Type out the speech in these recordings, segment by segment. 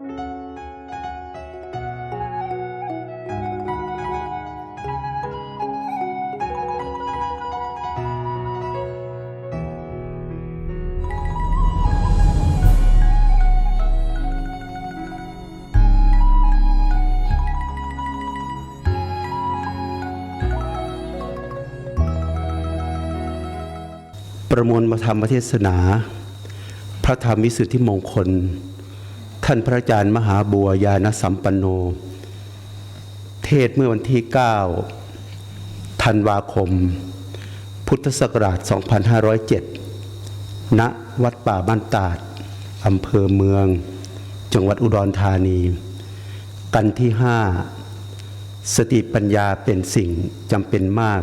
ประมวลมาธรรมเทศนา พระธรรมวิสุทธิมงคล ท่านพระอาจารย์มหาบัวยานสัมปันโน เทศเมื่อวันที่ 9 ธันวาคม พุทธศักราช 2507 ณ วัดป่าบ้านตาด อำเภอเมือง จังหวัดอุดรธานี กันที่ 5 สติปัญญาเป็นสิ่งจำเป็นมาก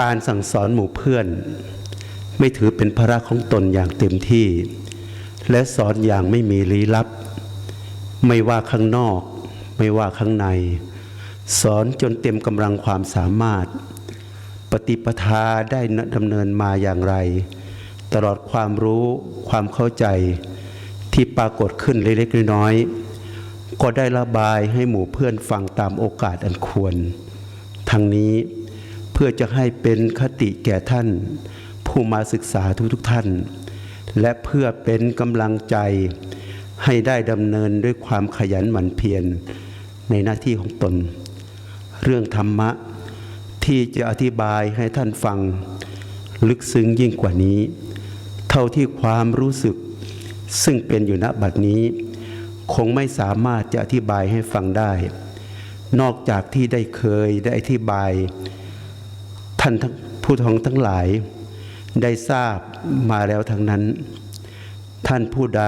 การสั่งสอนหมู่เพื่อนไม่ถือเป็นภาระของตนอย่างเต็มที่ และสอนอย่างไม่มีลี้ลับ ไม่ว่าข้างนอก ไม่ว่าข้างใน สอนจนเต็มกำลังความสามารถ ปฏิปทาได้ดำเนินมาอย่างไร ตลอดความรู้ความเข้าใจที่ปรากฏขึ้นเล็กๆน้อยๆก็ได้ระบายให้หมู่เพื่อนฟังตามโอกาสอันควร ทั้งนี้เพื่อจะให้เป็นคติแก่ท่าน ผู้มาศึกษาทุกๆทท่าน และเพื่อเป็นกำลังใจให้ได้ดำเนินด้วยความขยันหมั่นเพียรในหน้าที่ของตน เรื่องธรรมะที่จะอธิบายให้ท่านฟัง ลึกซึ้งยิ่งกว่านี้ เท่าที่ความรู้สึกซึ่งเป็นอยู่ณบัดนี้ คงไม่สามารถจะอธิบายให้ฟังได้ นอกจากที่ได้เคยได้อธิบาย ท่านผู้ทองทั้งหลาย ได้ทราบ มาแล้วทั้งนั้น ท่านผู้ใด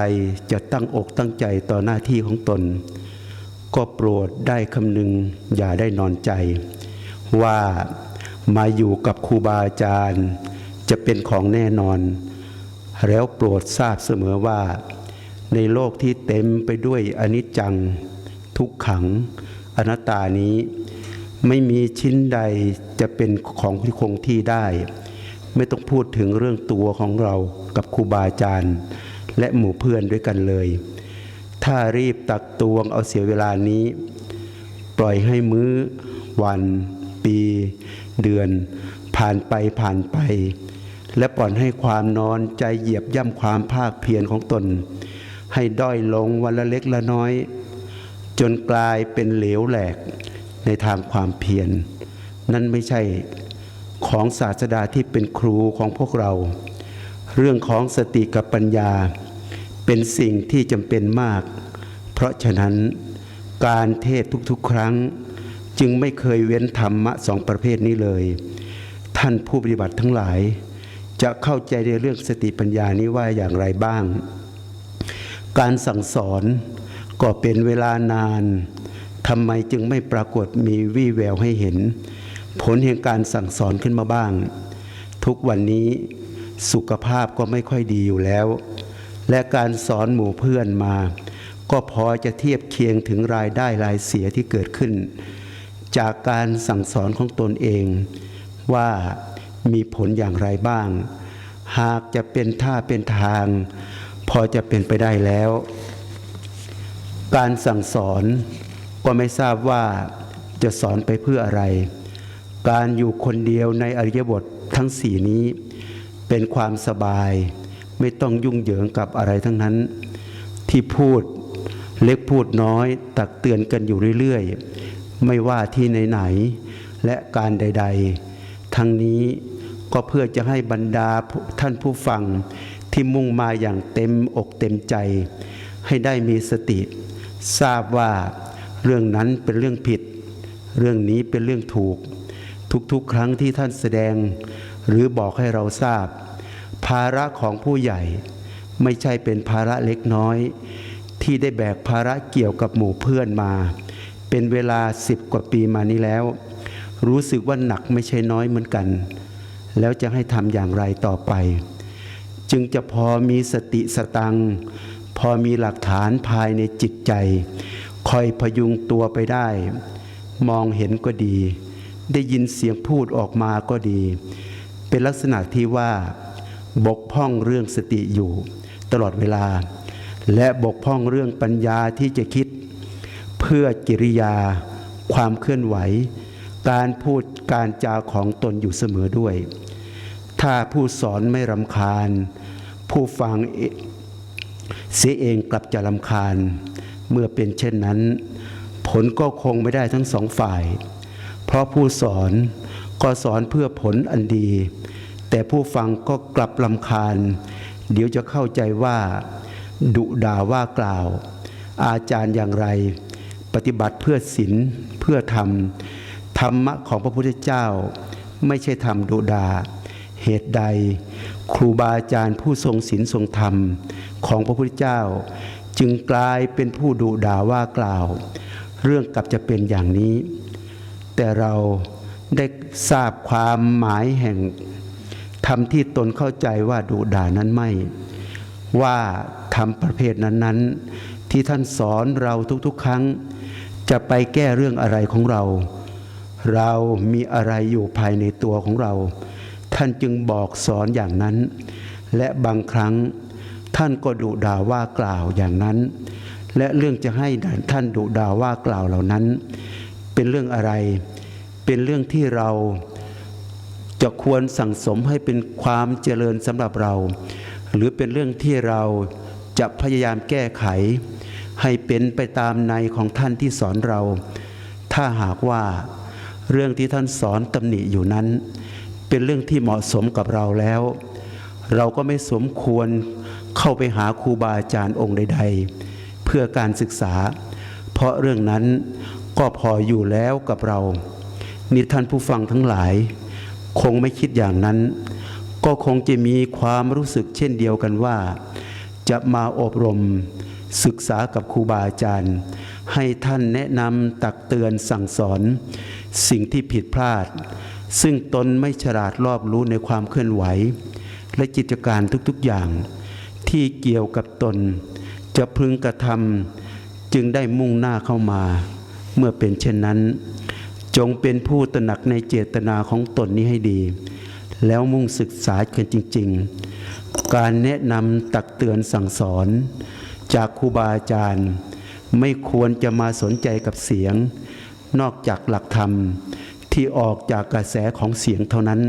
จะตั้งอกตั้งใจต่อหน้าที่ของตน ก็โปรดได้คำนึงอย่าได้นอนใจ ว่ามาอยู่กับครูบาอาจารย์ จะเป็นของแน่นอน แล้วโปรดทราบเสมอว่า ในโลกที่เต็มไปด้วยอนิจจัง ทุกขัง อนัตตานี้ ไม่มีชิ้นใดจะเป็นของที่คงที่ได้ ไม่ต้องพูดถึงเรื่องตัวของเรากับครูบาอาจารย์ และหมู่เพื่อนด้วยกันเลย ถ้ารีบตักตวงเอาเสียเวลานี้ ปล่อยให้มื้อ วัน ปี เดือน ผ่านไปผ่านไป และปล่อยให้ความนอนใจเหยียบย่ำความภาคเพียรของตน ให้ด้อยลงวันละเล็กละน้อย จนกลายเป็นเหลวแหลกในทางความเพียรนั่นไม่ใช่ ของศาสดาที่เป็นครูของพวกเรา เรื่องของสติกับปัญญา เป็นสิ่งที่จำเป็นมาก เพราะฉะนั้นการเทศทุกๆ ครั้ง จึงไม่เคยเว้นธรรมะสองประเภทนี้เลย ท่านผู้ปฏิบัติทั้งหลาย จะเข้าใจในเรื่องสติปัญญานี้ว่าอย่างไรบ้าง การสั่งสอนก็เป็นเวลานานทำไมจึงไม่ปรากฏมีวี่แววให้เห็น ผลแห่งการสั่งสอนขึ้นมาบ้าง ทุกวันนี้สุขภาพก็ไม่ค่อยดีอยู่แล้ว และการสอนหมู่เพื่อนมา ก็พอจะเทียบเคียงถึงรายได้รายเสียที่เกิดขึ้น จากการสั่งสอนของตนเอง ว่ามีผลอย่างไรบ้าง หากจะเป็นท่าเป็นทาง พอจะเป็นไปได้แล้ว การสั่งสอนก็ไม่ทราบว่าจะสอนไปเพื่ออะไร การอยู่คนเดียวในอริยบททั้งสี่นี้ เป็นความสบาย ไม่ต้องยุ่งเหยิงกับอะไรทั้งนั้น ที่พูดเล็กพูดน้อย ตักเตือนกันอยู่เรื่อยๆ ไม่ว่าที่ไหนๆและการใด ๆ ทั้งนี้ก็เพื่อจะให้บรรดาท่านผู้ฟังที่มุ่งมาอย่างเต็มอกเต็มใจ ให้ได้มีสติ ทราบว่าเรื่องนั้นเป็นเรื่องผิด เรื่องนี้เป็นเรื่องถูก ทุกๆ ครั้งที่ท่านแสดง หรือบอกให้เราทราบ ภาระของผู้ใหญ่ไม่ใช่เป็นภาระเล็กน้อย ที่ได้แบกภาระเกี่ยวกับหมู่เพื่อนมา เป็นเวลาสิบกว่าปีมานี้แล้ว รู้สึกว่าหนักไม่ใช่น้อยเหมือนกัน แล้วจะให้ทำอย่างไรต่อไป จึงจะพอมีสติสตัง พอมีหลักฐานภายในจิตใจ คอยพยุงตัวไปได้ มองเห็นก็ดี ได้ยินเสียงพูดออกมาก็ดี เป็นลักษณะที่ว่า บกพร่องเรื่องสติอยู่ ตลอดเวลา และบกพร่องเรื่องปัญญาที่จะคิด เพื่อกิริยา ความเคลื่อนไหว การพูดการจาของตนอยู่เสมอด้วย ถ้าผู้สอนไม่รำคาญ ผู้ฟังเอเสียเองกลับจะรำคาญ เมื่อเป็นเช่นนั้น ผลก็คงไม่ได้ทั้งสองฝ่าย เพราะผู้สอนก็สอนเพื่อผลอันดี แต่ผู้ฟังก็กลับลำคาญ เดี๋ยวจะเข้าใจว่า ดุด่าว่ากล่าว อาจารย์อย่างไร ปฏิบัติเพื่อศีลเพื่อธรรม ธรรมะของพระพุทธเจ้า ไม่ใช่ธรรมดุดาเหตุใด ครูบาอาจารย์ผู้ทรงศีลทรงธรรมของพระพุทธเจ้า จึงกลายเป็นผู้ดุด่าว่ากล่าว เรื่องกลับจะเป็นอย่างนี้ แต่เราได้ทราบความหมายแห่งธรรมที่ตนเข้าใจว่าดุด่านั้นไม่ ว่าธรรมประเภทนั้นๆ ที่ท่านสอนเราทุกๆ ครั้ง จะไปแก้เรื่องอะไรของเรา เรามีอะไรอยู่ภายในตัวของเรา ท่านจึงบอกสอนอย่างนั้น และบางครั้งท่านก็ดุด่าว่ากล่าวอย่างนั้น และเรื่องจะให้ท่านดุด่าว่ากล่าวเหล่านั้น เป็นเรื่องอะไร เป็นเรื่องที่เราจะควรสั่งสมให้เป็นความเจริญสำหรับเรา หรือเป็นเรื่องที่เราจะพยายามแก้ไข ให้เป็นไปตามในของท่านที่สอนเรา ถ้าหากว่าเรื่องที่ท่านสอนตำหนิอยู่นั้น เป็นเรื่องที่เหมาะสมกับเราแล้ว เราก็ไม่สมควรเข้าไปหาครูบาอาจารย์องค์ใด ๆ เพื่อการศึกษา เพราะเรื่องนั้น ก็พออยู่แล้วกับเรา นี่ท่านผู้ฟังทั้งหลาย คงไม่คิดอย่างนั้น ก็คงจะมีความรู้สึกเช่นเดียวกันว่า จะมาอบรมศึกษากับครูบาอาจารย์ ให้ท่านแนะนำตักเตือนสั่งสอน สิ่งที่ผิดพลาด ซึ่งตนไม่ฉลาดรอบรู้ในความเคลื่อนไหว และกิจการทุกๆอย่าง ที่เกี่ยวกับตน จะพึงกระทำจึงได้มุ่งหน้าเข้ามา เมื่อเป็นเช่นนั้น จงเป็นผู้ตระหนักในเจตนาของตนนี้ให้ดี แล้วมุ่งศึกษากันจริง ๆ การแนะนำตักเตือนสั่งสอน จากครูบาอาจารย์ ไม่ควรจะมาสนใจกับเสียง นอกจากหลักธรรมที่ออกจากกระแสของเสียงเท่านั้น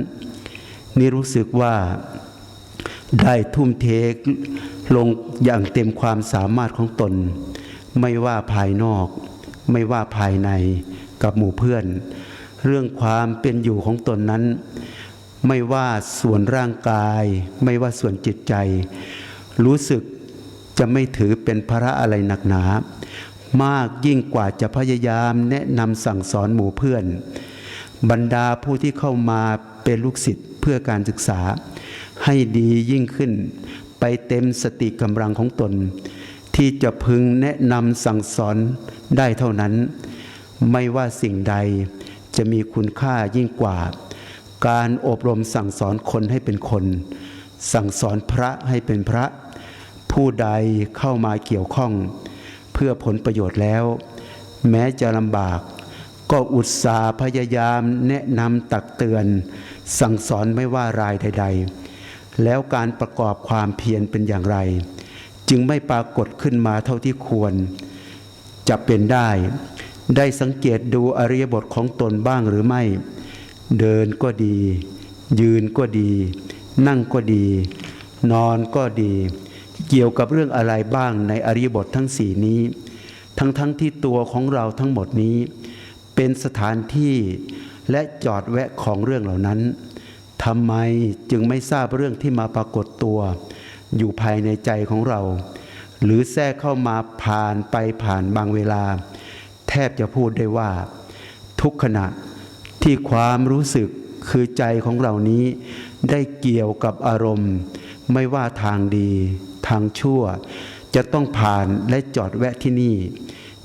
นี่รู้สึกว่าได้ทุ่มเทลงอย่างเต็มความสามารถของตน ไม่ว่าภายนอก ไม่ว่าภายในกับหมู่เพื่อน เรื่องความเป็นอยู่ของตนนั้น ไม่ว่าส่วนร่างกาย ไม่ว่าส่วนจิตใจ รู้สึกจะไม่ถือเป็นภาระอะไรหนักหนา มากยิ่งกว่าจะพยายามแนะนำสั่งสอนหมู่เพื่อน บรรดาผู้ที่เข้ามาเป็นลูกศิษย์เพื่อการศึกษา ให้ดียิ่งขึ้นไปเต็มสติกำลังของตน ที่จะพึงแนะนำสั่งสอนได้เท่านั้น ไม่ว่าสิ่งใดจะมีคุณค่ายิ่งกว่า การอบรมสั่งสอนคนให้เป็นคน สั่งสอนพระให้เป็นพระ ผู้ใดเข้ามาเกี่ยวข้อง เพื่อผลประโยชน์แล้ว แม้จะลำบากก็อุตสาห์พยายามแนะนำตักเตือน สั่งสอนไม่ว่ารายใด ๆ แล้วการประกอบความเพียรเป็นอย่างไร จึงไม่ปรากฏขึ้นมาเท่าที่ควร จะเป็นได้ ได้สังเกตดูอริยบทของตนบ้างหรือไม่ เดินก็ดี ยืนก็ดี นั่งก็ดี นอนก็ดี เกี่ยวกับเรื่องอะไรบ้างในอริยบททั้งสี่นี้ ทั้งๆทที่ตัวของเราทั้งหมดนี้ เป็นสถานที่และจอดแวะของเรื่องเหล่านั้นทำไมจึงไม่ทราบเรื่องที่มาปรากฏตัว อยู่ภายในใจของเรา หรือแทรกเข้ามาผ่านไปผ่านบางเวลา แทบจะพูดได้ว่า ทุกขณะที่ความรู้สึกคือใจของเรานี้ ได้เกี่ยวกับอารมณ์ ไม่ว่าทางดี ทางชั่ว จะต้องผ่านและจอดแวะที่นี่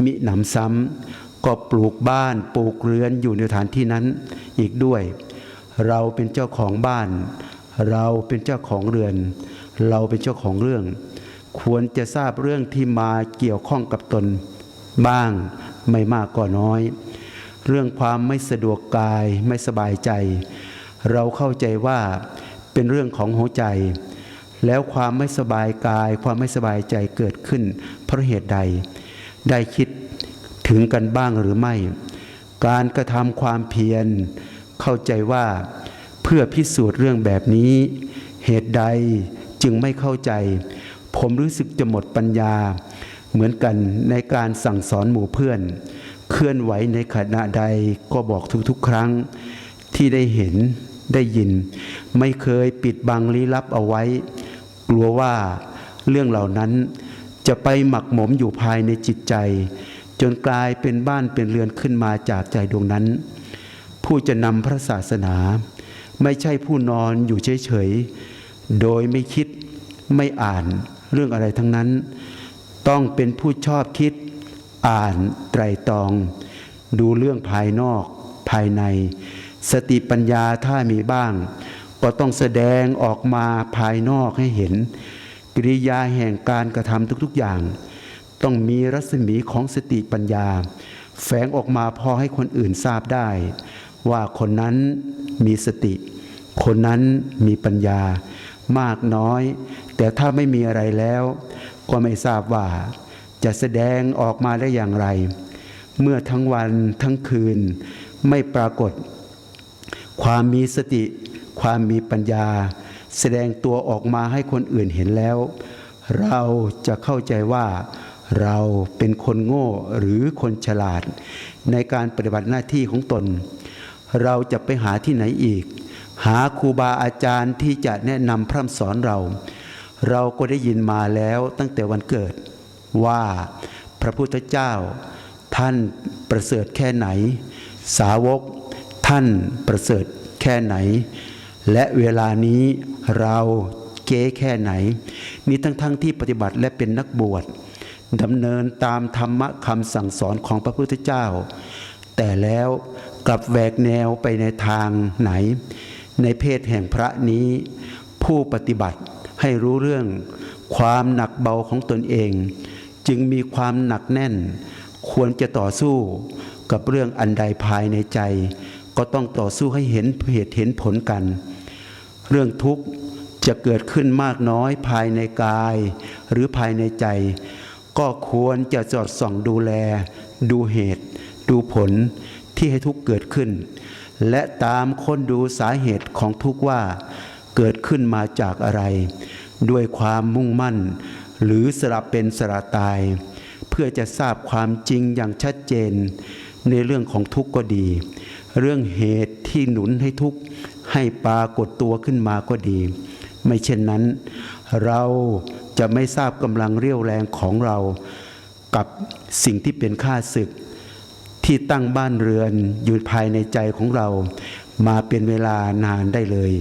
มิหนำซ้ำก็ปลูกบ้านปลูกเรือนอยู่ในฐานที่นั้นอีกด้วย เราเป็นเจ้าของบ้าน เราเป็นเจ้าของเรือน เราเป็นเจ้าของเรื่อง ควรจะทราบเรื่องที่มาเกี่ยวข้องกับตนบ้างไม่มากก็น้อย เรื่องความไม่สะดวกกายไม่สบายใจ เราเข้าใจว่าเป็นเรื่องของหัวใจ แล้วความไม่สบายกาย ความไม่สบายใจเกิดขึ้น เพราะเหตุใด ได้คิดถึงกันบ้างหรือไม่ การกระทำความเพียร เข้าใจว่าเพื่อพิสูจน์เรื่องแบบนี้ เหตุใด จึงไม่เข้าใจ ผมรู้สึกจะหมดปัญญา เหมือนกันในการสั่งสอนหมู่เพื่อน เคลื่อนไหวในขณะใดก็บอกทุกๆ ครั้งที่ได้เห็นได้ยิน ไม่เคยปิดบังลี้ลับเอาไว้ กลัวว่าเรื่องเหล่านั้นจะไปหมักหมมอยู่ภายในจิตใจ จนกลายเป็นบ้านเป็นเรือนขึ้นมาจากใจดวงนั้น ผู้จะนำพระศาสนา ไม่ใช่ผู้นอนอยู่เฉยๆ โดยไม่คิดไม่อ่านเรื่องอะไรทั้งนั้น ต้องเป็นผู้ชอบคิด อ่านไตรตรอง ดูเรื่องภายนอก ภายใน สติปัญญาถ้ามีบ้าง ก็ต้องแสดงออกมาภายนอกให้เห็น กิริยาแห่งการกระทำทุก ๆอย่าง ต้องมีรัศมีของสติปัญญา แฝงออกมาพอให้คนอื่นทราบได้ ว่าคนนั้นมีสติ คนนั้นมีปัญญา มากน้อย แต่ถ้าไม่มีอะไรแล้ว ก็ไม่ทราบว่าจะแสดงออกมาได้อย่างไร เมื่อทั้งวันทั้งคืนไม่ปรากฏ ความมีสติ ความมีปัญญา แสดงตัวออกมาให้คนอื่นเห็นแล้ว เราจะเข้าใจว่าเราเป็นคนโง่หรือคนฉลาด ในการปฏิบัติหน้าที่ของตน เราจะไปหาที่ไหนอีก หาครูบาอาจารย์ที่จะแนะนำพร่ำสอนเรา เราก็ได้ยินมาแล้วตั้งแต่วันเกิด ว่าพระพุทธเจ้า ท่านประเสริฐแค่ไหน สาวก ท่านประเสริฐแค่ไหน และเวลานี้เราเก๊แค่ไหน นี่ทั้งๆทที่ปฏิบัติและเป็นนักบวชดำเนินตามธรรมะคำสั่งสอนของพระพุทธเจ้า แต่แล้วกลับแหวกแนวไปในทางไหน ในเพศแห่งพระนี้ ผู้ปฏิบัติให้รู้เรื่องความหนักเบาของตนเอง จึงมีความหนักแน่น ควรจะต่อสู้กับเรื่องอันใดภายในใจ ก็ต้องต่อสู้ให้เห็นเหตุเห็นผลกัน เรื่องทุกข์จะเกิดขึ้นมากน้อยภายในกาย หรือภายในใจ ก็ควรจะจอดส่องดูแล ดูเหตุ ดูผลที่ให้ทุกข์เกิดขึ้น และตามค้นดูสาเหตุของทุกข์ว่าเกิดขึ้นมาจากอะไร ด้วยความมุ่งมั่น หรือสละเป็นสละตาย เพื่อจะทราบความจริงอย่างชัดเจน ในเรื่องของทุกข์ก็ดี เรื่องเหตุที่หนุนให้ทุกข์ให้ปรากฏตัวขึ้นมาก็ดี ไม่เช่นนั้น เราจะไม่ทราบกำลังเรี่ยวแรงของเรา กับสิ่งที่เป็นข้าศึก ที่ตั้งบ้านเรือนอยู่ภายในใจของเรา มาเป็นเวลานานได้เลย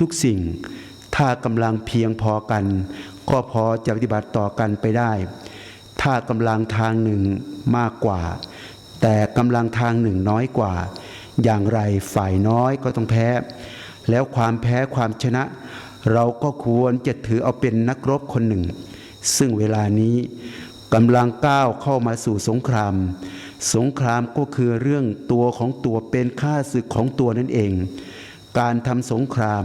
ทุกๆสิ่ง ถ้ากำลังเพียงพอกัน ก็พอจะปฏิบัติต่อกันไปได้ ถ้ากำลังทางหนึ่งมากกว่า แต่กำลังทางหนึ่งน้อยกว่า อย่างไรฝ่ายน้อยก็ต้องแพ้ แล้วความแพ้ความชนะ เราก็ควรจะถือเอาเป็นนักรบคนหนึ่ง ซึ่งเวลานี้กำลังก้าวเข้ามาสู่สงคราม สงครามก็คือเรื่องตัวของตัวเป็นข้าศึกของตัวนั่นเอง การทำสงคราม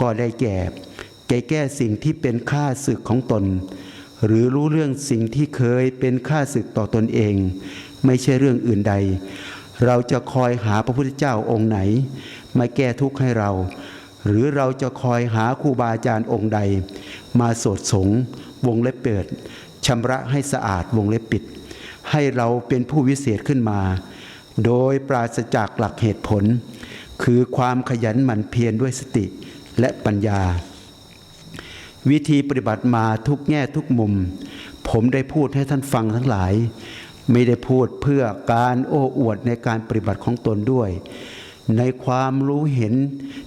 ก็ได้แก่แก้แก้สิ่งที่เป็นข้าศึกของตน หรือรู้เรื่องสิ่งที่เคยเป็นข้าศึกต่อตนเอง ไม่ใช่เรื่องอื่นใด เราจะคอยหาพระพุทธเจ้าองค์ไหน มาแก้ทุกข์ให้เรา หรือเราจะคอยหาครูบาอาจารย์องค์ใด มาโสดสงวงเล็บเปิดชำระให้สะอาดวงเล็บปิด ให้เราเป็นผู้วิเศษขึ้นมา โดยปราศจากหลักเหตุผล คือความขยันหมั่นเพียรด้วยสติและปัญญา วิธีปฏิบัติมาทุกแง่ทุกมุม ผมได้พูดให้ท่านฟังทั้งหลาย ไม่ได้พูดเพื่อการโอ้อวดในการปฏิบัติของตนด้วย ในความรู้เห็น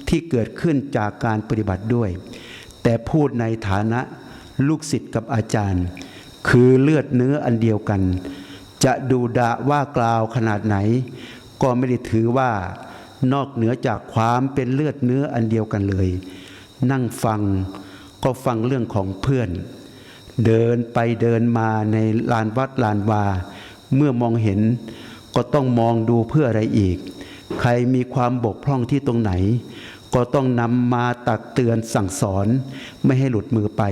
ที่เกิดขึ้นจากการปฏิบัติด้วย แต่พูดในฐานะลูกศิษย์กับอาจารย์ คือเลือดเนื้ออันเดียวกัน จะดูดาว่ากล่าวขนาดไหน ก็ไม่ได้ถือว่านอกเหนือจากความเป็นเลือดเนื้ออันเดียวกันเลย นั่งฟังก็ฟังเรื่องของเพื่อน เดินไปเดินมาในลานวัดลานวา เมื่อมองเห็นก็ต้องมองดูเพื่ออะไรอีก ใครมีความบกพร่องที่ตรงไหน ก็ต้องนำมาตักเตือนสั่งสอน ไม่ให้หลุดมือไป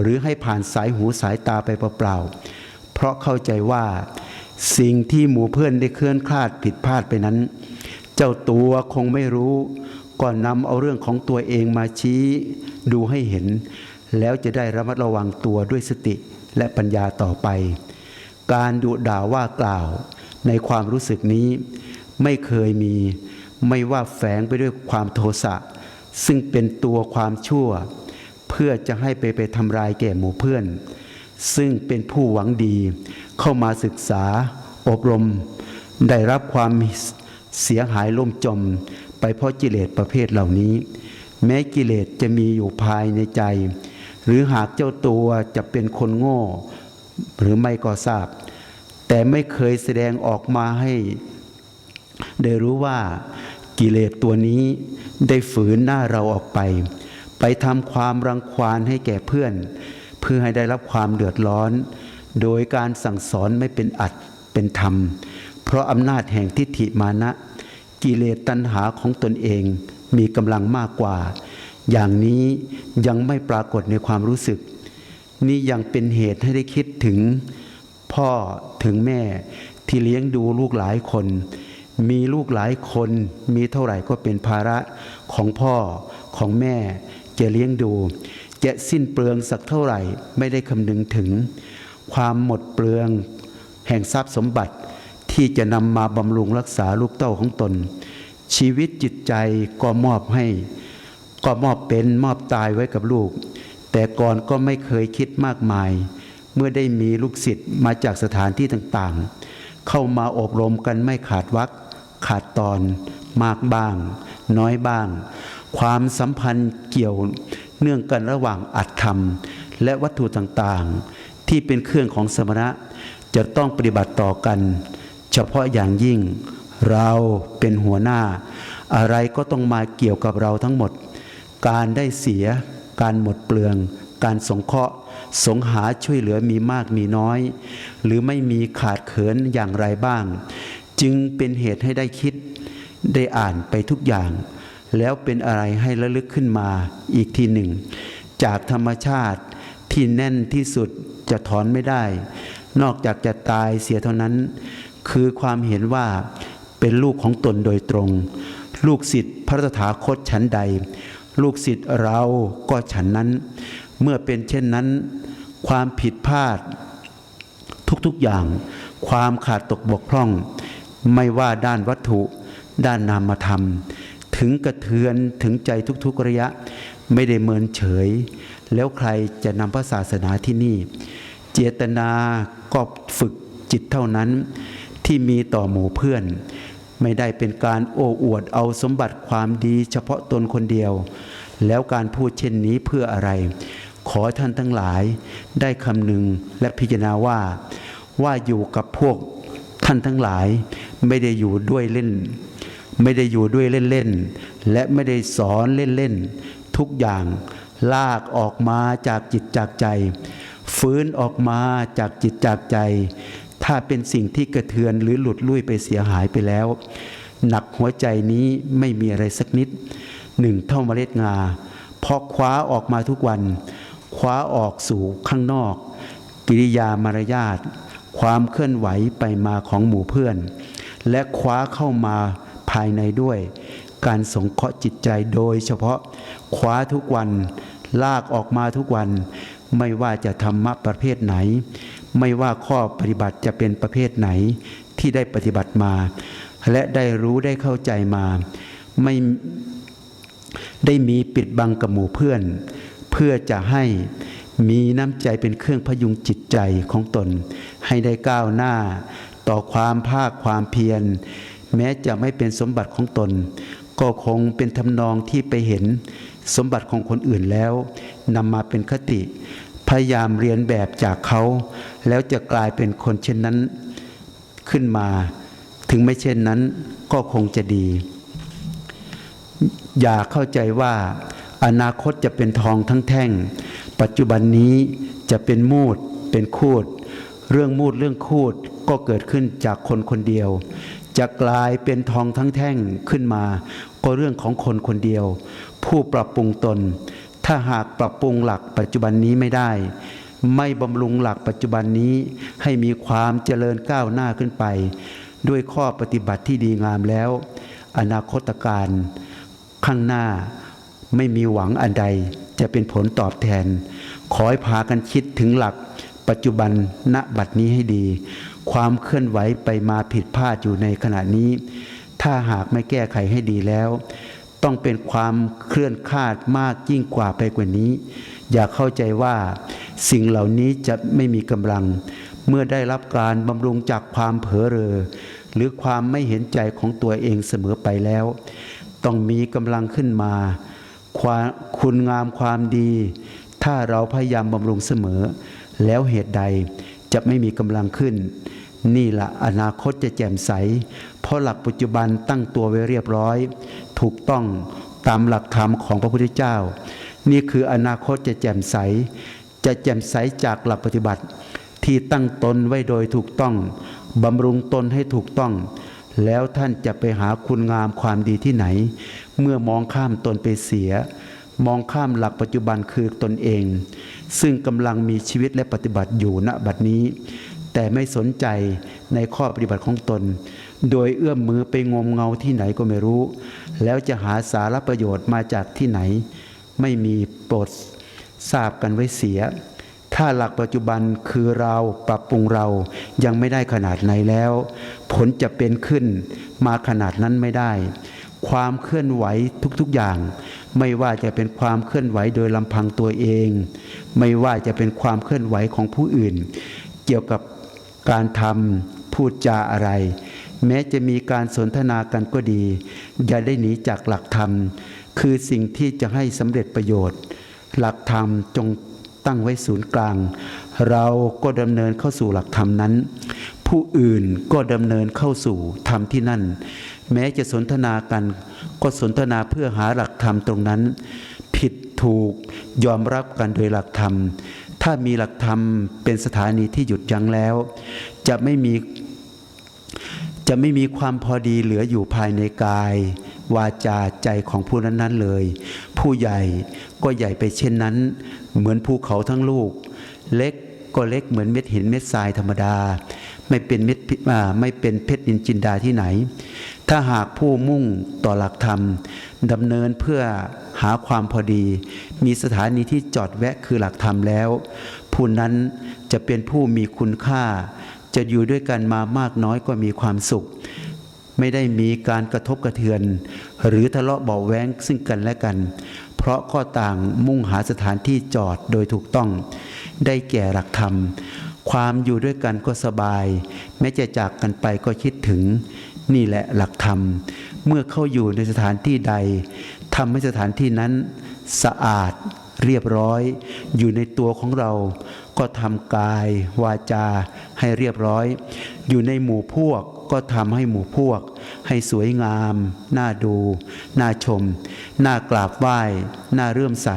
หรือให้ผ่านสายหูสายตาไปเปล่าๆ เพราะเข้าใจว่า สิ่งที่หมู่เพื่อนได้เคลื่อนคลาดผิดพลาดไปนั้น เจ้าตัวคงไม่รู้ก่อนนำเอาเรื่องของตัวเองมาชี้ดูให้เห็น แล้วจะได้ระมัดระวังตัวด้วยสติและปัญญาต่อไป การดุด่าว่ากล่าวในความรู้สึกนี้ ไม่เคยมี ไม่ว่าแฝงไปด้วยความโทสะซึ่งเป็นตัวความชั่ว เพื่อจะให้ไปไปทำลายแก่หมู่เพื่อน ซึ่งเป็นผู้หวังดี เข้ามาศึกษาอบรม ได้รับความเสียหายล่มจม ไปเพราะกิเลสประเภทเหล่านี้ แม้กิเลสจะมีอยู่ภายในใจ หรือหากเจ้าตัวจะเป็นคนโง่ หรือไม่ก็ทราบ แต่ไม่เคยแสดงออกมาให้ ได้รู้ว่ากิเลสตัวนี้ได้ฝืนหน้าเราออกไป ไปทำความรังควานให้แก่เพื่อน เพื่อให้ได้รับความเดือดร้อน โดยการสั่งสอนไม่เป็นอัดเป็นธรรม เพราะอำนาจแห่งทิฏฐิมานะ กิเลสตัณหาของตนเองมีกำลังมากกว่า อย่างนี้ยังไม่ปรากฏในความรู้สึก นี่ยังเป็นเหตุให้ได้คิดถึงพ่อถึงแม่ที่เลี้ยงดูลูกหลายคน มีลูกหลายคน มีเท่าไหร่ก็เป็นภาระของพ่อของแม่จะเลี้ยงดู จะสิ้นเปลืองสักเท่าไหร่ ไม่ได้คำนึงถึง ความหมดเปลือง แห่งทรัพย์สมบัติที่จะนำมาบำรุงรักษาลูกเต้าของตน ชีวิตจิตใจก็มอบให้ ก็มอบเป็นมอบตายไว้กับลูก แต่ก่อนก็ไม่เคยคิดมากมาย เมื่อได้มีลูกศิษย์มาจากสถานที่ต่างๆ เข้ามาอบรมกันไม่ขาดวักขาดตอนมากบ้าง น้อยบ้าง ความสัมพันธ์เกี่ยว เนื่องกันระหว่างอัตธรรม และวัตถุต่างๆ ที่เป็นเครื่องของสมณะ จะต้องปฏิบัติต่อกัน เฉพาะอย่างยิ่งเราเป็นหัวหน้า อะไรก็ต้องมาเกี่ยวกับเราทั้งหมด การได้เสีย การหมดเปลือง การสงเคราะห์ สงหาช่วยเหลือมีมากมีน้อย หรือไม่มีขาดเขินอย่างไรบ้าง จึงเป็นเหตุให้ได้คิดได้อ่านไปทุกอย่าง แล้วเป็นอะไรให้ระลึกขึ้นมาอีกทีหนึ่ง จากธรรมชาติที่แน่นที่สุดจะถอนไม่ได้ นอกจากจะตายเสียเท่านั้น คือความเห็นว่าเป็นลูกของตนโดยตรง ลูกศิษย์พระตถาคตฉันใด ลูกศิษย์เราก็ฉันนั้น เมื่อเป็นเช่นนั้น ความผิดพลาด ทุกๆอย่าง ความขาดตกบกพร่อง ไม่ว่าด้านวัตถุ ด้านนามธรรม ถึงกระเทือนถึงใจทุกๆระยะ ไม่ได้เมินเฉย แล้วใครจะนำพระศาสนาที่นี่ เจตนาก็ฝึกจิตเท่านั้นที่มีต่อหมู่เพื่อน ไม่ได้เป็นการโอ้อวดเอาสมบัติความดีเฉพาะตนคนเดียว แล้วการพูดเช่นนี้เพื่ออะไร ขอท่านทั้งหลายได้คำหนึ่งและพิจารณาว่า ว่าอยู่กับพวกท่านทั้งหลายไม่ได้อยู่ด้วยเล่น ไม่ได้อยู่ด้วยเล่นๆ และไม่ได้สอนเล่นๆ ทุกอย่างลากออกมาจากจิตจากใจ ฟื้นออกมาจากจิตจากใจ ถ้าเป็นสิ่งที่กระเทือนหรือหลุดลุ่ยไปเสียหายไปแล้ว หนักหัวใจนี้ไม่มีอะไรสักนิดหนึ่งเท่าเมล็ดงาพอคว้าออกมาทุกวัน คว้าออกสู่ข้างนอก กิริยามารยาทความเคลื่อนไหวไปมาของหมู่เพื่อน และคว้าเข้ามา ภายในด้วย การสงเคราะห์จิตใจโดยเฉพาะคว้าทุกวัน ลากออกมาทุกวัน ไม่ว่าจะธรรมะประเภทไหน ไม่ว่าข้อปฏิบัติจะเป็นประเภทไหนที่ได้ปฏิบัติมา และได้รู้ได้เข้าใจมา ไม่ได้มีปิดบังกับหมู่เพื่อน เพื่อจะให้มีน้ำใจเป็นเครื่องพยุงจิตใจของตน ให้ได้ก้าวหน้า ต่อความภาคความเพียร แม้จะไม่เป็นสมบัติของตน ก็คงเป็นทำนองที่ไปเห็นสมบัติของคนอื่นแล้วนำมาเป็นคติ พยายามเรียนแบบจากเขา แล้วจะกลายเป็นคนเช่นนั้นขึ้นมา ถึงไม่เช่นนั้นก็คงจะดี อย่าเข้าใจว่าอนาคตจะเป็นทองทั้งแท่ง ปัจจุบันนี้จะเป็นมูด เป็นคูด เรื่องมูดเรื่องคูดก็เกิดขึ้นจากคนคนเดียว จะกลายเป็นทองทั้งแท่งขึ้นมา ก็เรื่องของคนคนเดียว ผู้ปรับปรุงตน ถ้าหากปรับปรุงหลักปัจจุบันนี้ไม่ได้ ไม่บำรุงหลักปัจจุบันนี้ให้มีความเจริญก้าวหน้าขึ้นไป ด้วยข้อปฏิบัติที่ดีงามแล้ว อนาคตการข้างหน้าไม่มีหวังอันใดจะเป็นผลตอบแทน ขอให้พากันคิดถึงหลักปัจจุบันณบัดนี้ให้ดี ความเคลื่อนไหวไปมาผิดพลาดอยู่ในขณะนี้ ถ้าหากไม่แก้ไขให้ดีแล้ว ต้องเป็นความเคลื่อนคาดมากยิ่งกว่าไปกว่านี้ อย่าเข้าใจว่าสิ่งเหล่านี้จะไม่มีกำลัง เมื่อได้รับการบำรุงจากความเผลอเรอ หรือความไม่เห็นใจของตัวเองเสมอไปแล้ว ต้องมีกำลังขึ้นมาคาคุณงามความดี ถ้าเราพยายามบำรุงเสมอ แล้วเหตุใดจะไม่มีกำลังขึ้น นี่ละอนาคตจะแจ่มใส เพราะหลักปัจจุบันตั้งตัวไว้เรียบร้อย ถูกต้องตามหลักธรรมของพระพุทธเจ้า นี่คืออนาคตจะแจ่มใส จะแจ่มใสจากหลักปฏิบัติ ที่ตั้งตนไว้โดยถูกต้องบำรุงตนให้ถูกต้อง แล้วท่านจะไปหาคุณงามความดีที่ไหน เมื่อมองข้ามตนไปเสีย มองข้ามหลักปัจจุบันคือตนเอง ซึ่งกำลังมีชีวิตและปฏิบัติอยู่ณบัดนี้ แต่ไม่สนใจในข้อปฏิบัติของตน โดยเอื้อมมือไปงมเงาที่ไหนก็ไม่รู้ แล้วจะหาสาระประโยชน์มาจากที่ไหน ไม่มีโปรดทราบกันไว้เสีย ถ้าหลักปัจจุบันคือเราปรับปรุงเรายังไม่ได้ขนาดไหนแล้ว ผลจะเป็นขึ้นมาขนาดนั้นไม่ได้ ความเคลื่อนไหวทุกๆอย่าง ไม่ว่าจะเป็นความเคลื่อนไหวโดยลำพังตัวเอง ไม่ว่าจะเป็นความเคลื่อนไหวของผู้อื่น เกี่ยวกับ การทำพูดจาอะไร แม้จะมีการสนทนากันก็ดี อย่าได้หนีจากหลักธรรม คือสิ่งที่จะให้สำเร็จประโยชน์ หลักธรรมจงตั้งไว้ศูนย์กลาง เราก็ดำเนินเข้าสู่หลักธรรมนั้น ผู้อื่นก็ดำเนินเข้าสู่ธรรมที่นั่น แม้จะสนทนากันก็สนทนาเพื่อหาหลักธรรมตรงนั้น ผิดถูกยอมรับกันโดยหลักธรรม ถ้ามีหลักธรรมเป็นสถานีที่หยุดยั้งแล้ว จะไม่มีจะไม่มีความพอดีเหลืออยู่ภายในกาย วาจาใจของผู้นั้นๆเลย ผู้ใหญ่ก็ใหญ่ไปเช่นนั้น เหมือนภูเขาทั้งลูก เล็กก็เล็กเหมือนเม็ดหินเม็ดทรายธรรมดา ไม่เป็นเม็ดไม่เป็นเพชรนินจินดาที่ไหน ถ้าหากผู้มุ่งต่อหลักธรรมดำเนินเพื่อหาความพอดี มีสถานีที่จอดแวะคือหลักธรรมแล้ว ผู้นั้นจะเป็นผู้มีคุณค่า จะอยู่ด้วยกันมามากน้อยก็มีความสุข ไม่ได้มีการกระทบกระเทือน หรือทะเลาะเบาแว้งซึ่งกันและกัน เพราะก็ต่างมุ่งหาสถานที่จอดโดยถูกต้อง ได้แก่หลักธรรม ความอยู่ด้วยกันก็สบาย แม้จะจากกันไปก็คิดถึง นี่แหละหลักธรรม เมื่อเข้าอยู่ในสถานที่ใดทำให้สถานที่นั้นสะอาดเรียบร้อย อยู่ในตัวของเรา ก็ทำกายวาจาให้เรียบร้อย อยู่ในหมู่พวกก็ทำให้หมู่พวก ให้สวยงาม น่าดู น่าชม น่ากราบไหว้ น่าเรื่อมใส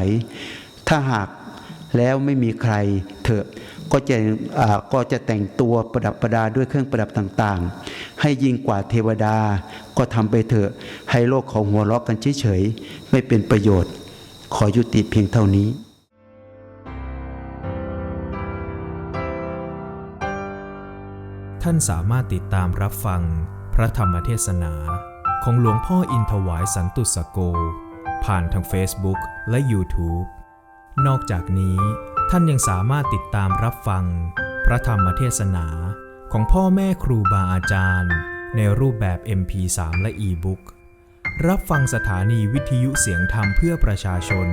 ถ้าหากแล้วไม่มีใครเถอะ ก็จะก็จะแต่งตัวประดับประดาด้วยเครื่องประดับต่างๆ ให้ยิ่งกว่าเทวดาก็ทำไปเถอะให้โลกของหัวเราะกันเฉยๆไม่เป็นประโยชน์ ขอยุติเพียงเท่านี้ท่านสามารถติดตามรับฟังพระธรรมเทศนา ของหลวงพ่ออินถวายสันตุสโก ผ่านทาง Facebook และ YouTube นอกจากนี้ ท่านยังสามารถติดตามรับฟัง พระธรรมเทศนาของพ่อแม่ครูบาอาจารย์ ในรูปแบบ MP3 และ E-Book รับฟังสถานีวิทยุเสียงธรรมเพื่อประชาชน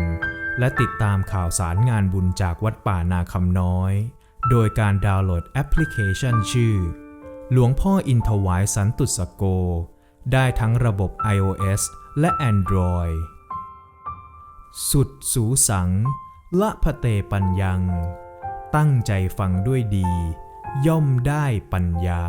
และติดตามข่าวสารงานบุญจากวัดป่านาคำน้อย โดยการดาวน์โหลดแอปพลิเคชันชื่อ หลวงพ่ออินทวายสันตุสโก ได้ทั้งระบบ iOS และ Android สุดสูสัง ละพะเตปัญญัง ตั้งใจฟังด้วยดี ย่อมได้ปัญญา